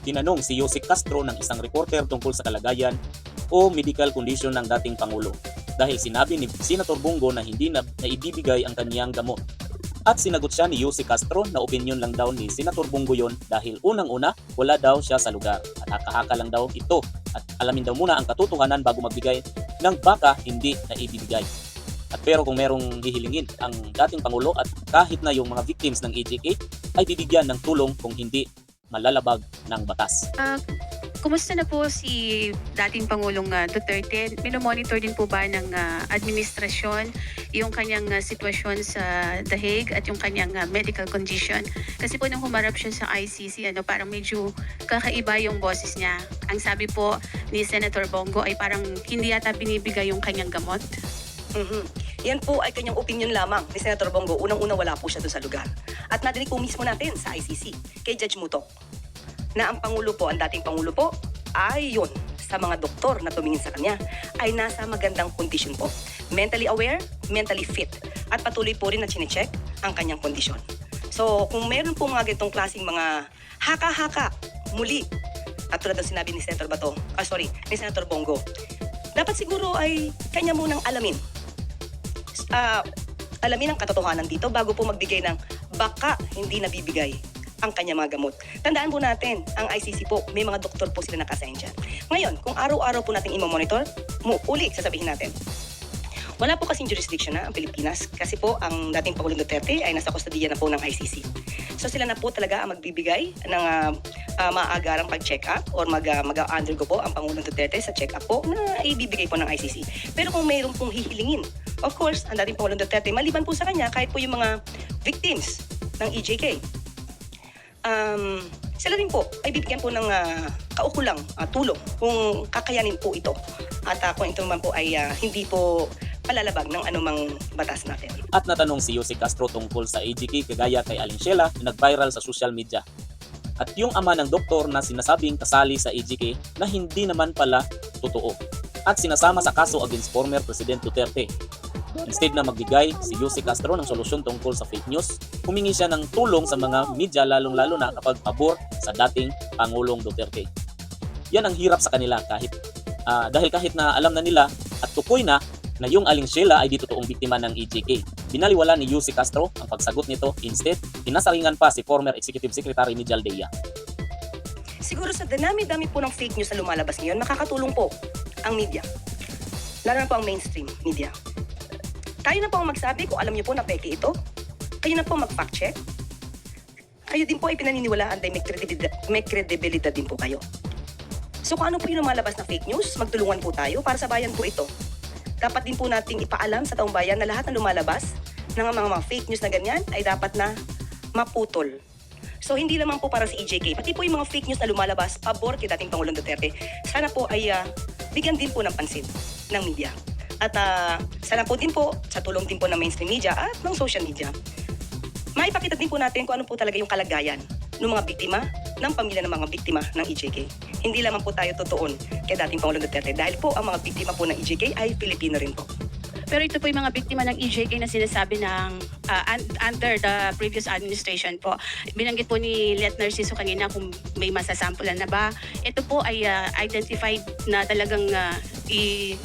tinanong si Yosek Castro ng isang reporter tungkol sa kalagayan o medical condition ng dating Pangulo dahil sinabi ni Senator Bongo na hindi na naibibigay ang kaniyang gamot. At sinagot siya ni Yosek Castro na opinion lang daw ni Senator Bongo yon dahil unang-una wala daw siya sa lugar at haka-haka lang daw ito at alamin daw muna ang katotohanan bago magbigay ng baka hindi na ibibigay. At pero kung merong hihilingin ang dating Pangulo at kahit na yung mga victims ng AJK ay bibigyan ng tulong kung hindi malalabag ng batas. Ah, kumusta na po si dating Pangulong ah, Duterte? Minomonitor din po ba ng ah, administrasyon yung kanyang ah, sitwasyon sa The Hague at yung kanyang ah, medical condition? Kasi po nung humarap siya sa ICC, ano, parang medyo kakaiba yung boses niya. Ang sabi po ni Senator Bongo ay parang hindi yata binibigay yung kanyang gamot. Mhm. Yan po ay kanyang opinion lamang ni Senator Bongo. Unang-una wala po siya doon sa lugar. At nadinig po mismo natin sa ICC kay Judge Mutok na ang Pangulo po, ang dating Pangulo po, ay yun sa mga doktor na tumingin sa kanya ay nasa magandang kondisyon po. Mentally aware, mentally fit. At patuloy po rin na chinecheck ang kanyang kondisyon. So, kung meron po mga ganitong klaseng mga haka-haka, muli, at tulad ng sinabi ni Senator Bato, ah sorry, ni Senator Bongo, dapat siguro ay kanya munang alamin ah, alamin ang katotohanan dito bago po magbigay ng baka hindi nabibigay ang kanya mga gamot. Tandaan po natin, ang ICC po, may mga doktor po sila nakasign dyan. Ngayon, kung araw-araw po natin imo-monitor, mu uli, sasabihin natin, wala po kasing jurisdiction na ang Pilipinas kasi po ang dating Pangulong Duterte ay nasa kustodiya na po ng ICC. So sila na po talaga ang magbibigay ng uh, uh, maagarang pag-check up or mag, uh, mag-undergo po ang Pangulong Duterte sa check up po na ibibigay po ng ICC. Pero kung mayroon pong hihilingin, of course, ang dating Pangulong Duterte, maliban po sa kanya, kahit po yung mga victims ng EJK, um, sila rin po ay bibigyan po ng uh, kaukulang uh, tulong kung kakayanin po ito. At uh, kung ito naman po ay uh, hindi po palalabag ng anumang batas natin. At natanong si Jose Castro tungkol sa AJK kagaya kay Aling Sheila na nag-viral sa social media. At yung ama ng doktor na sinasabing kasali sa AJK na hindi naman pala totoo. At sinasama sa kaso against former President Duterte. Instead na magbigay si Jose Castro ng solusyon tungkol sa fake news, humingi siya ng tulong sa mga media lalong-lalo na kapag pabor sa dating Pangulong Duterte. Yan ang hirap sa kanila kahit ah, dahil kahit na alam na nila at tukoy na na yung Aling Sheila ay di totoong biktima ng EJK. Binaliwala ni Yussi Castro ang pagsagot nito. Instead, pinasaringan pa si former Executive Secretary ni Jaldea. Siguro sa dami-dami po ng fake news na lumalabas ngayon, makakatulong po ang media. Lalo na po ang mainstream media. Tayo na po ang magsabi kung alam niyo po na peke ito. Kayo na po mag-fact check. Kayo din po ay pinaniniwalaan dahil may credibilidad, may credibilidad din po kayo. So kung ano po yung lumalabas na fake news, magtulungan po tayo para sa bayan po ito. Dapat din po nating ipaalam sa taong bayan na lahat ng lumalabas ng mga, mga fake news na ganyan ay dapat na maputol. So hindi lamang po para sa EJK, pati po yung mga fake news na lumalabas pabor kay dating Pangulong Duterte, sana po ay ah, bigyan din po ng pansin ng media. At ah, sana po din po sa tulong din po ng mainstream media at ng social media. Maipakita din po natin kung ano po talaga yung kalagayan ng mga biktima, ng pamilya ng mga biktima ng EJK. Hindi lamang po tayo totoo kay dating Pangulong Duterte dahil po ang mga biktima po ng EJK ay Pilipino rin po. Pero ito po yung mga biktima ng EJK na sinasabi ng ah, un- under the previous administration po. Binanggit po ni Let Narciso kanina kung may masasampulan na ba. Ito po ay ah, identified na talagang uh,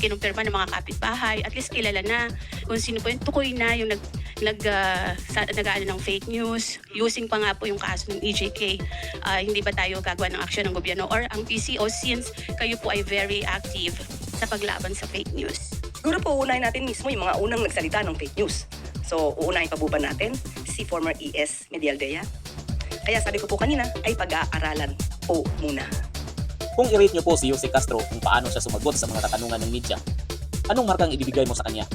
kinumpirma ng mga kapitbahay. At least kilala na kung sino po yung tukoy na yung nag nag ah, sa, nag-aano ng fake news using pa nga po yung kaso ng EJK Ah, hindi ba tayo gagawa ng aksyon ng gobyerno or ang PCO since kayo po ay very active sa paglaban sa fake news Siguro po uunahin natin mismo yung mga unang nagsalita ng fake news. So, uunahin pa po ba natin si former ES Medialdea? Kaya sabi ko po kanina, ay pag-aaralan po muna. Kung i-rate nyo po si Jose Castro kung paano siya sumagot sa mga katanungan ng media, anong markang ibibigay mo sa kanya?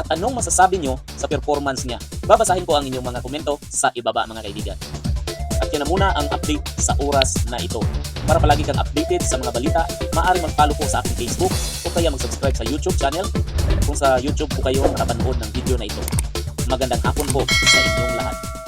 At anong masasabi nyo sa performance niya? Babasahin ko ang inyong mga komento sa ibaba mga kaibigan. At yan na muna ang update sa oras na ito. Para palagi kang updated sa mga balita, maaari mag-follow po sa aking Facebook o kaya mag-subscribe sa YouTube channel kung sa YouTube po kayo nakapanood ng video na ito. Magandang hapon po sa inyong lahat.